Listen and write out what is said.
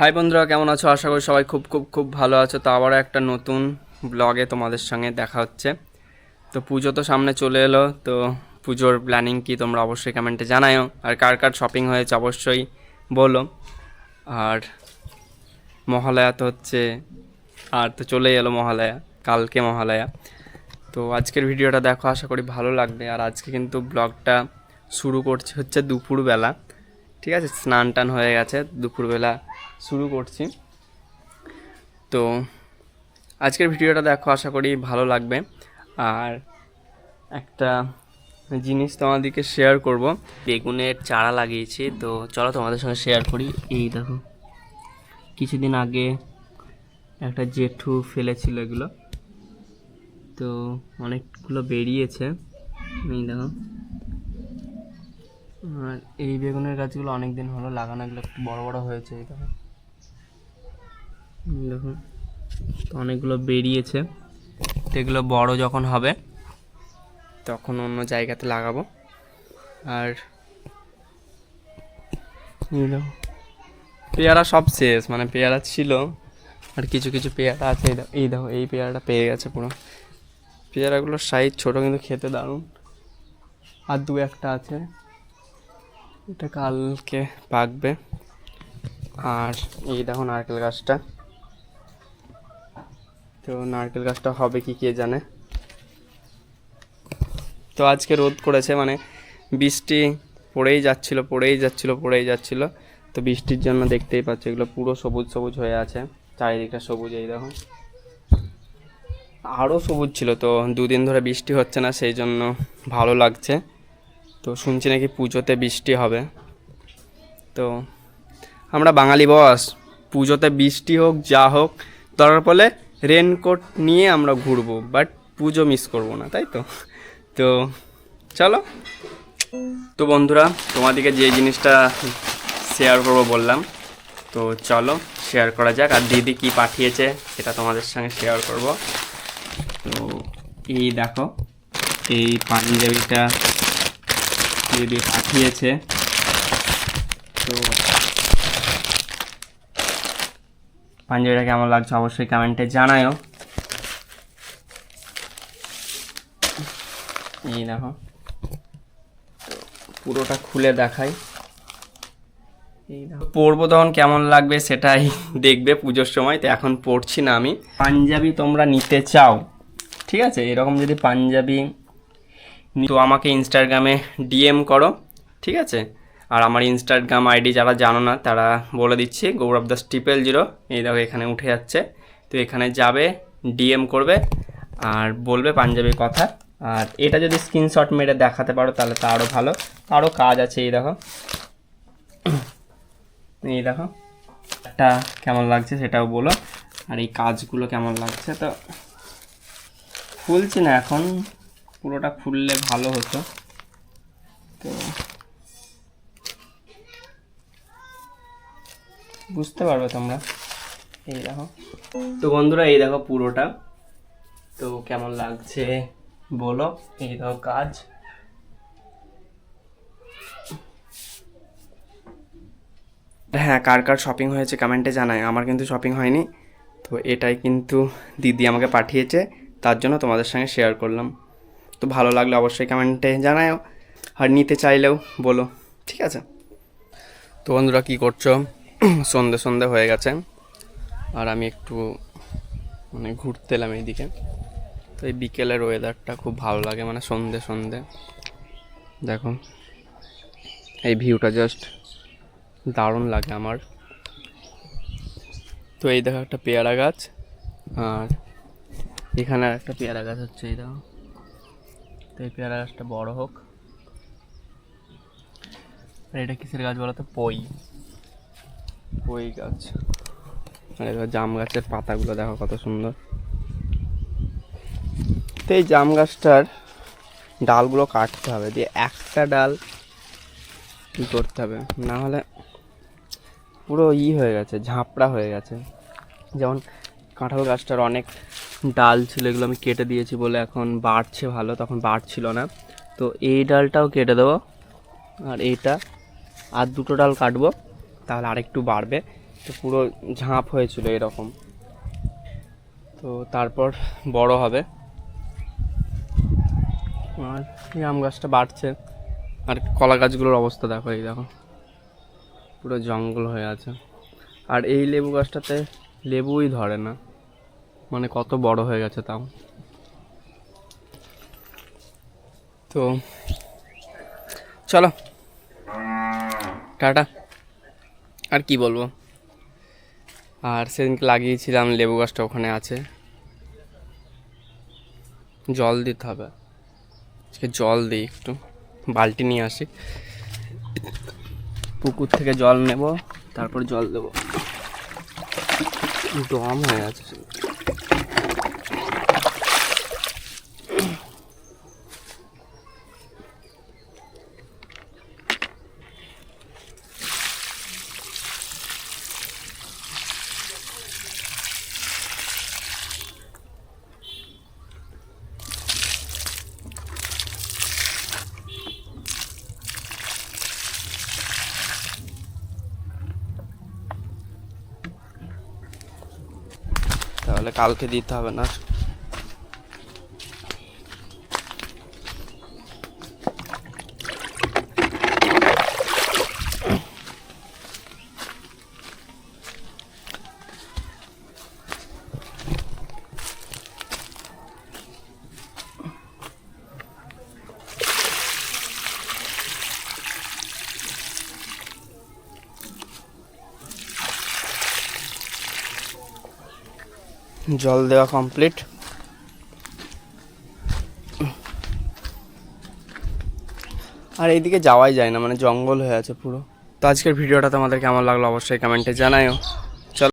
High বন্ধুরা, কেমন আছো? আশা করি সবাই খুব খুব খুব ভালো আছো। তো আবারও একটা নতুন ব্লগে তোমাদের সঙ্গে দেখা হচ্ছে। তো পুজো তো সামনে চলে এলো। তো পুজোর প্ল্যানিং কি তোমরা অবশ্যই কমেন্টে জানাও আর কার কার শপিং হয়েছে অবশ্যই বলো। আর মহালয়া তো হচ্ছে, আর তো চলেই এলো মহালয়া, কালকে মহালয়া। তো আজকের ভিডিওটা দেখো, আশা করি ভালো লাগবে। আর আজকে কিন্তু ব্লগটা শুরু করছে হচ্ছে দুপুরবেলা। ঠিক আছে? স্নান টান হয়ে গেছে, দুপুরবেলা শুরু করছি। তো আজকের ভিডিওটা দেখো, আশা করি ভালো লাগবে। আর একটা জিনিস তোমাদেরকে শেয়ার করব। বেগুনের চারা লাগিয়েছি, তো চলো তোমাদের সঙ্গে শেয়ার করি। এই দেখো, কিছুদিন আগে একটা জেঠু ফেলেছিল এগুলো। তো অনেকগুলো বেরিয়েছে। এই দেখো, আর এই বেগুনের গাছগুলো অনেক দিন হলো লাগানো, এগুলো একটু বড় বড় হয়েছে, এই দেখো। এই দেখো তো অনেকগুলো বেরিয়েছে। এগুলো বড় যখন হবে, তখন অন্য জায়গাতে লাগাবো। আর পেয়ারা সব শেষ মানে পেয়ারা ছিল, আর কিছু কিছু পেয়ারা আছে, এই দেখো এই পেয়ারাটা পেয়ে গেছে পুরো। পেয়ারাগুলোর সাইজ ছোট, কিন্তু খেতে দারুণ। আর দু একটা আছে, এটা কালকে পাকবে। আর এই দেখো নারকেল গাছটা। তো নারকেল গাছটা হবে কি কে জানে। তো আজকে রোদ করেছে মানে বৃষ্টি পড়েই যাচ্ছিল পড়েই যাচ্ছিল পড়েই যাচ্ছিল। তো বৃষ্টির জন্য দেখতেই পাচ্ছ, এগুলো পুরো সবুজ সবুজ হয়ে আছে। চারিদিকটা সবুজ, এই দেখো। আরও সবুজ ছিল তো, দুদিন ধরে বৃষ্টি হচ্ছে না, সেই জন্য ভালো লাগছে। তো শুনছি নাকি পুজোতে বৃষ্টি হবে। তো আমরা বাঙালি বস, পুজোতে বৃষ্টি হোক, যা হোক, তার পড়লে রেনকোট নিয়ে আমরা ঘুরবো বাট পুজো মিস করব না, তাই তো? তো চলো। তো বন্ধুরা, তোমাদেরকে যে জিনিসটা শেয়ার করব বললাম, তো চলো শেয়ার করা যাক, আর দিদি কি পাঠিয়েছে সেটা তোমাদের সঙ্গে শেয়ার করব। তো এই দেখো, এই পাঞ্জাবিটা দিদি পাঠিয়েছে। তো পাঞ্জাবিটা কেমন লাগছে অবশ্যই কমেন্টে জানায়ও। এই দেখো। পুরোটা খুলে দেখাই। পরবো তখন কেমন লাগবে সেটাই দেখবে পুজোর সময়, তো এখন পড়ছি না আমি। পাঞ্জাবি তোমরা নিতে চাও, ঠিক আছে? এরকম যদি পাঞ্জাবি তো আমাকে ইনস্টাগ্রামে ডিএম করো, ঠিক আছে? আর আমার ইনস্টাগ্রাম আইডি যারা জানো না, তারা বলে দিচ্ছি গৌরব দাস ট্রিপল জিরো এই দেখো, এখানে উঠে যাচ্ছে। তো এখানে যাবে ডিএম করবে, আর বলবে পাঞ্জাবি কথা। আর এটা যদি স্ক্রিনশট মেরে দেখাতে পারো, তাহলে তো আরও ভালো। আরও কাজ আছে, এই দেখো। এই দেখো, একটা কেমন লাগছে সেটাও বলো। আর এই কাজগুলো কেমন লাগছে, তো খুলছি না এখন। পুরোটা খুললে ভালো হতো। তো বুঝতে পারবে তোমরা। এই দেখো। তো বন্ধুরা এই দেখো পুরোটা। তো কেমন লাগছে বলো? এই দেখো কাজ। হ্যাঁ কার কার শপিং হয়েছে কমেন্টে জানায়। আমার কিন্তু শপিং হয়নি। তো এটাই কিন্তু দিদি আমাকে পাঠিয়েছে। তার জন্য তোমাদের সঙ্গে শেয়ার করলাম। তো ভালো লাগলে অবশ্যই কমেন্টে জানাও আর নিতে চাইলেও বলো। ঠিক আছে? তো বন্ধুরা কী করছ? সন্ধে সন্ধে হয়ে গেছে। আর আমি একটু মানে ঘুরতে এলাম এইদিকে। তো এই বিকেলের ওয়েদারটা খুব ভালো লাগে মানে সন্ধে সন্ধে। দেখো, এই ভিউটা জাস্ট দারুণ লাগে আমার। তো এই দেখো একটা পেয়ারা গাছ, আর এখানে আর একটা পেয়ারা গাছ হচ্ছে, এই দেখো। তো এই পেয়ারা গাছটা বড় হোক। আর এটা কিসের গাছ বলো তো পই। পই গাছ। জাম গাছের পাতাগুলো দেখো কত সুন্দর। তো এই জাম গাছটার ডালগুলো কাটতে হবে, দিয়ে একটা ডাল ই করতে হবে? না হলে পুরো ই হয়ে গেছে, ঝাপড়া হয়ে গেছে। যেমন কাঁঠাল গাছটার অনেক ডাল ছিল, এগুলো আমি কেটে দিয়েছি বলে এখন বাড়ছে ভালো, তখন বাড়ছিল না। তো এই ডালটাও কেটে দেবো, আর এইটা, আর দুটো ডাল কাটবো। তাহলে আরেকটু বাড়বে। তো পুরো ঝাঁপ হয়েছিল এরকম। তো তারপর বড় হবে। আর এই আম গাছটা বাড়ছে। আর কলা গাছগুলোর অবস্থা দেখো, এই দেখো। পুরো জঙ্গল হয়ে আছে। আর এই লেবু গাছটাতে লেবুই ধরে না। মানে কত বড় হয়ে গেছে তাও। তো চলো। টাটা। আর কি বলব? আর সেদিনকে লাগিয়েছিলাম লেবু গাছটা ওখানে আছে। জল দিতে হবে। আজকে জল দিই একটু, বালতি নিয়ে আসি। পুকুর থেকে জল নেব, তারপর জল দেব। দম হয়ে আছে। তাহলে কালকে দিতে হবে না? জল দেওয়া কমপ্লিট আর এইদিকে যাওয়াই যায় না মানে জঙ্গল হয়ে আছে পুরো। তো আজকের ভিডিওটা তোমাদের কেমন লাগল অবশ্যই কমেন্টে জানাও